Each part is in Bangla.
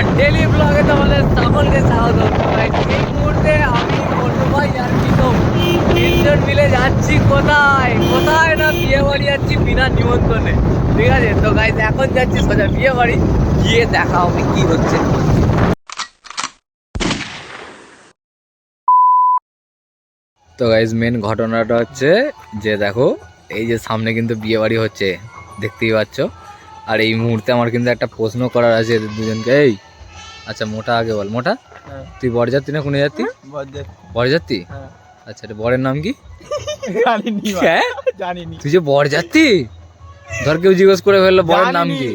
আমার ডেলি ব্লগে তোমাদের সকলকে স্বাগত। এই মুহূর্তে আমি বন্ধু ভাই আর তিনজন মিলে যাচ্ছি কোথায়? কোথায় না বিয়ে বাড়ি যাচ্ছি বিনা নিমন্ত্রণে? ঠিক আছে? তো গাইজ এখন যাচ্ছি সোজা বিয়ে বাড়ি গিয়ে দেখা হবে কি হচ্ছে। তো গাইজ মেন ঘটনাটা হচ্ছে যে দেখো, এই যে সামনে কিন্তু বিয়ে বাড়ি হচ্ছে, দেখতেই পাচ্ছ। আর এই মুহূর্তে আমার কিন্তু একটা প্রশ্ন করার আছে দুজনকে, এই আচ্ছা মোটা আগে বল। মোটা? হ্যাঁ। তুই বরযাত্রী না কোন যাত্রী বরযাত্রী? হ্যাঁ। আচ্ছা এটা বরের নাম কি? জানিনি হ্যাঁ? জানিনি। তুই যে বরযাত্রী? ধর কেউ জিজ্ঞেস করে ফেলল বরের নাম কি?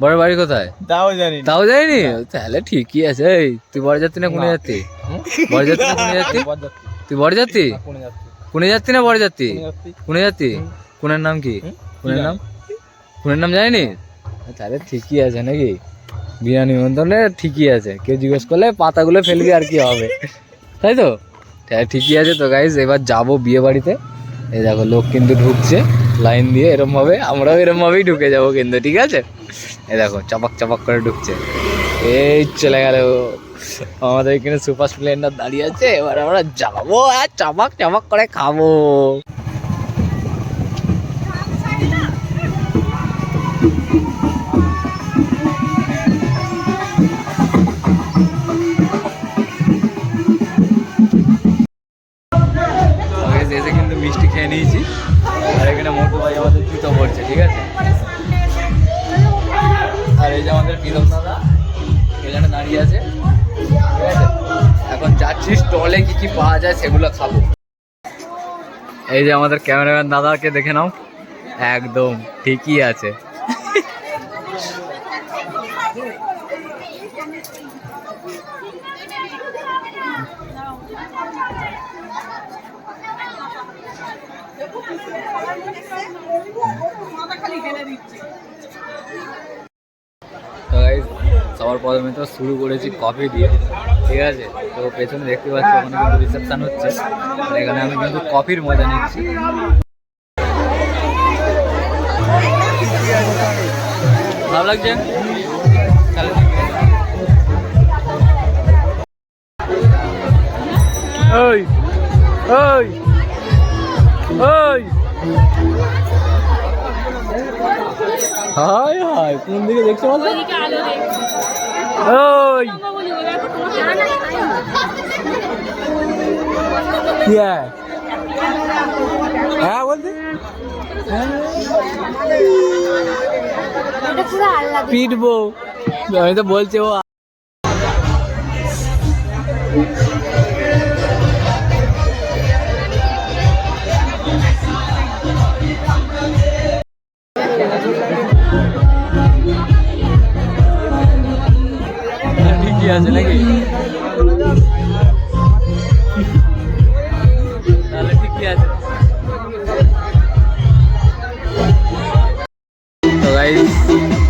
বরের বাড়ি কোথায়? তাও জানিনি। তাও যায়নি তাহলে ঠিকই আছে এই তুই বরযাত্রী না কোন যাত্রী বরযাত্রী না কোন যাত্রী তুই বরযাত্রী? কোনে যাত্রী? না বরযাত্রী? কোনে যাত্রী? কোন যাত্রী কোনের নাম কি? কোনের নাম? কোনের নাম জানিনি? তাহলে ঠিকই আছে নাকি? বিনা নিমন্ত্রণে ঠিকই আছে। কেউ জিজ্ঞেস করলে পাতাগুলো ফেলবি আর কি হবে। তাই তো? ঠিকই আছে তো গাইজ এবার যাব বিয়ে বাড়িতে। এই দেখো লোক কিন্তু ঢুকছে, লাইন দিয়ে এরম ভাবে আমরাও এরম ভাবেই ঢুকে যাব কিন্তু, ঠিক আছে? এই দেখো চাপাক চাপাক করে ঢুকছে। এই চলে গেল। আমাদের এখানে সুপার স্প্লেন্ডার দাঁড়িয়ে আছে, এবার আমরা যাব আর চাপাক চাপাক করে খাব। দাঁড়িয়ে আছে। এখন যাচ্ছি স্টলে কি কি পাওয়া যায় সেগুলো খাব। এই যে আমাদের ক্যামেরাম্যান দাদাকে দেখে নাও। একদম ঠিকই আছে। তো সবার প্রথমে তো শুরু করেছি কফি দিয়ে ঠিক আছে? তো পেছনে দেখতে পাচ্ছি ওখানে কিন্তু রিসেপশন হচ্ছে। এখানে আমি কিন্তু কফির মজা নিচ্ছি। ভালো লাগছে। ওই ওই ওই। হাই হাই কোন দিকে দেখছ আলো ওই। হ্যাঁ পিটবো। আমি তো বলছি ও আছে নাকি? তাহলে ঠিকই আছে। তো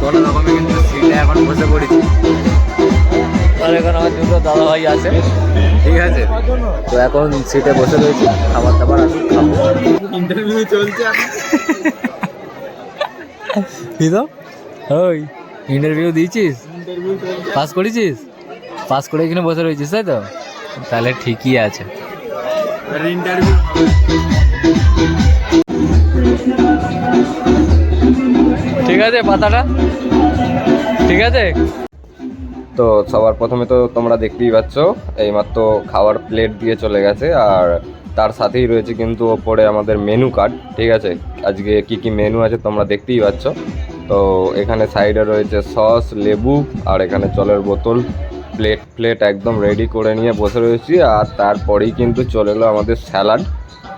কোনো রকমে কিন্তু সিটে এখন বসে পড়েছি। আর এখন আমার দুটো দাদা ভাই আছে। ঠিক আছে? তো এখন সিটে বসে রয়েছি খাবার দাবার খাব। ইন্টারভিউ চলছে। কি তো? ওই ইন্টারভিউ দিয়েছিস? পাস করেছিস? পাস করে এখানে বসে রয়েছিস, তাই তো? তাহলে ঠিকই আছে। ঠিক আছে, পাতাটা? ঠিক আছে? তো সবার প্রথমে তো তোমরা দেখতেই পাচ্ছ, এইমাত্র খাওয়ার প্লেট দিয়ে চলে গেছে, আর তার সাথেই রয়েছে কিন্তু ওপরে আমাদের মেনু কার্ড ঠিক আছে? আজকে কি কি মেনু আছে তোমরা দেখতেই পাচ্ছ। তো এখানে সাইডে রয়েছে সস লেবু, আর এখানে জলের বোতল। প্লেট প্লেট একদম রেডি করে নিয়ে বসে রয়েছি আর তারপরেই কিন্তু চলে এলো আমাদের স্যালাড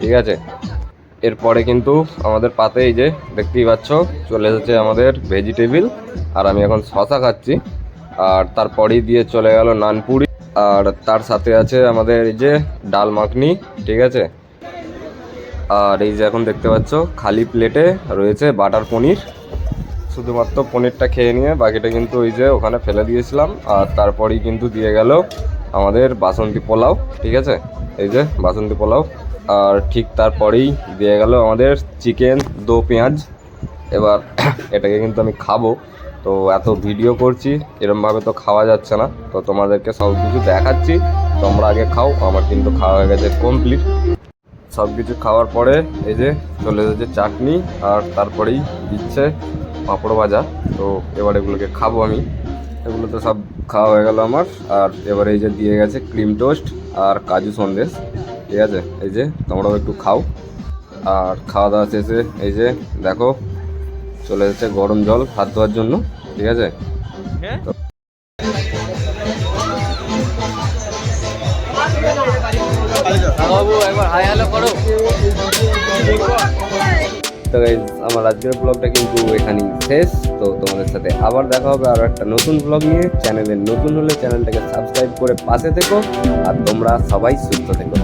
ঠিক আছে? এরপরে কিন্তু আমাদের পাতে এই যে দেখতেই পাচ্ছ, চলে এসেছে আমাদের ভেজিটেবিল আর আমি এখন শশা খাচ্ছি। আর তারপরেই দিয়ে চলে গেল নানপুরি আর তার সাথে আছে আমাদের এই যে ডাল মাখনি, ঠিক আছে? আর এই যে এখন দেখতে পাচ্ছ, খালি প্লেটে রয়েছে বাটার পনির। শুধুমাত্র পনিরটা খেয়ে নিয়ে, বাকিটা কিন্তু ওই যে ওখানে ফেলে দিয়েছিলাম। আর তারপরেই কিন্তু দিয়ে গেল আমাদের বাসন্তী পোলাও, ঠিক আছে? এই যে বাসন্তী পোলাও। আর ঠিক তারপরেই দিয়ে গেল আমাদের চিকেন দো পেঁয়াজ। এবার এটাকে কিন্তু আমি খাব। তো এত ভিডিও করছি, এরমভাবে তো খাওয়া যাচ্ছে না। তো তোমাদেরকে সব কিছু দেখাচ্ছি। তোমরা আগে খাও, আমার কিন্তু খাওয়া হয়ে গেছে কমপ্লিট সব কিছু খাওয়ার পরে এই যে চলে এসেছে চাটনি, আর তারপরেই দিচ্ছে পাঁপড় ভাজা। তো এবার এগুলোকে খাব আমি। এগুলো তো সব খাওয়া হয়ে গেল আমার। আর এবারে এই যে দিয়ে গেছে ক্রিম টোস্ট আর কাজু সন্দেশ। ঠিক আছে? এই যে তোমরাও একটু খাও। আর খাওয়া দাওয়া শেষে এই যে দেখো চলে এসেছে গরম জল হাত ধোয়ার জন্য। ঠিক আছে? বাবু একবার হাই হ্যালো করো। তো গাইজ আমার আজকের ব্লগটা কিন্তু এখানেই শেষ। তো তোমাদের সাথে আবার দেখা হবে আরও একটা নতুন ব্লগ নিয়ে। চ্যানেলে নতুন হলে চ্যানেলটাকে সাবস্ক্রাইব করে পাশে থেকো। আর তোমরা সবাই সুস্থ থেকো।